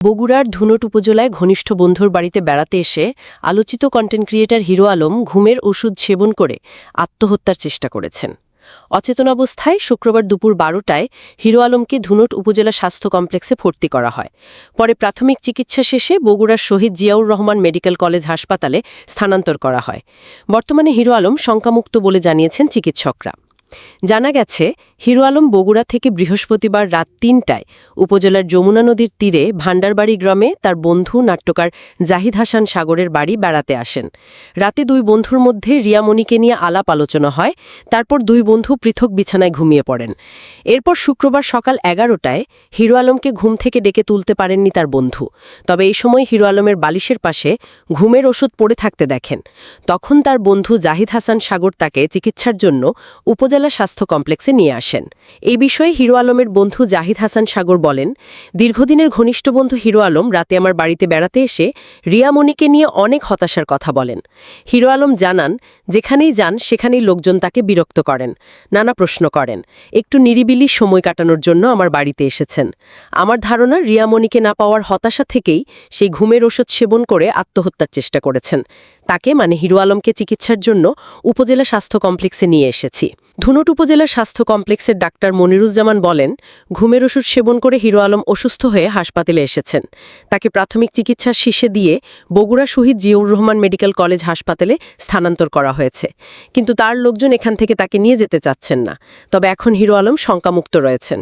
বগুড়ার ধুনট উপজেলায় ঘনিষ্ঠ বন্ধুর বাড়িতে বেড়াতে এসে আলোচিত কন্টেন্ট ক্রিয়েটর হিরো আলম ঘুমের ওষুধ সেবন করে আত্মহত্যার চেষ্টা করেছেন। অচেতন অবস্থায় শুক্রবার দুপুর বারোটায় হিরো আলমকে ধুনট উপজেলা স্বাস্থ্য কমপ্লেক্সে ভর্তি করা হয়। পরে প্রাথমিক চিকিৎসা শেষে বগুড়ার শহীদ জিয়াউর রহমান মেডিকেল কলেজ হাসপাতালে স্থানান্তর করা হয়। বর্তমানে হিরো আলম শঙ্কামুক্ত বলে জানিয়েছেন চিকিৎসকরা। জানা গেছে, হিরো আলম বগুড়া থেকে বৃহস্পতিবার রাত তিনটায় উপজেলার যমুনা নদীর তীরে ভান্ডারবাড়ি গ্রামে তার বন্ধু নাট্যকার জাহিদ হাসান সাগরের বাড়ি বেড়াতে আসেন। রাতে দুই বন্ধুর মধ্যে রিয়ামণিকে নিয়ে আলাপ আলোচনা হয়, তারপর দুই বন্ধু পৃথক বিছানায় ঘুমিয়ে পড়েন। এরপর শুক্রবার সকাল এগারোটায় হিরো আলমকে ঘুম থেকে ডেকে তুলতে পারেননি তার বন্ধু। তবে এই সময় হিরো আলমের বালিশের পাশে ঘুমের ওষুধ পড়ে থাকতে দেখেন। তখন তার বন্ধু জাহিদ হাসান সাগর তাকে চিকিৎসার জন্য উপজেলা স্বাস্থ্য কমপ্লেক্সে নিয়ে আসেন। এই বিষয়ে হিরো আলমের বন্ধু জাহিদ হাসান সাগর বলেন, দীর্ঘদিনের ঘনিষ্ঠ বন্ধু হিরো আলম রাতে আমার বাড়িতে বেড়াতে এসে রিয়ামণিকে নিয়ে অনেক হতাশার কথা বলেন। হিরো আলম জানান, যেখানেই যান, সেখানেই লোকজন তাকে বিরক্ত করেন, নানা প্রশ্ন করেন, একটু নিরিবিলি সময় কাটানোর জন্য আমার বাড়িতে এসেছেন। আমার ধারণা রিয়ামণিকে না পাওয়ার হতাশা থেকেই সেই ঘুমের ওষুধ সেবন করে আত্মহত্যার চেষ্টা করেছেন। তাকে মানে হিরো আলমকে চিকিৎসার জন্য উপজেলা স্বাস্থ্য কমপ্লেক্সে নিয়ে এসেছি। ধুনট উপজেলা স্বাস্থ্য কমপ্লেক্সের ডাক্তার মনিরুজ্জামান বলেন, ঘুমের ওষুধ সেবন করে হিরো আলম অসুস্থ হয়ে হাসপাতালে এসেছেন। তাকে প্রাথমিক চিকিৎসার শীষে দিয়ে বগুড়া শহীদ জিয়াউর রহমান মেডিকেল কলেজ হাসপাতালে স্থানান্তর করা হয়েছে। কিন্তু তার লোকজন এখান থেকে তাকে নিয়ে যেতে চাচ্ছেন না। তবে এখন হিরো আলম শঙ্কামুক্ত রয়েছেন।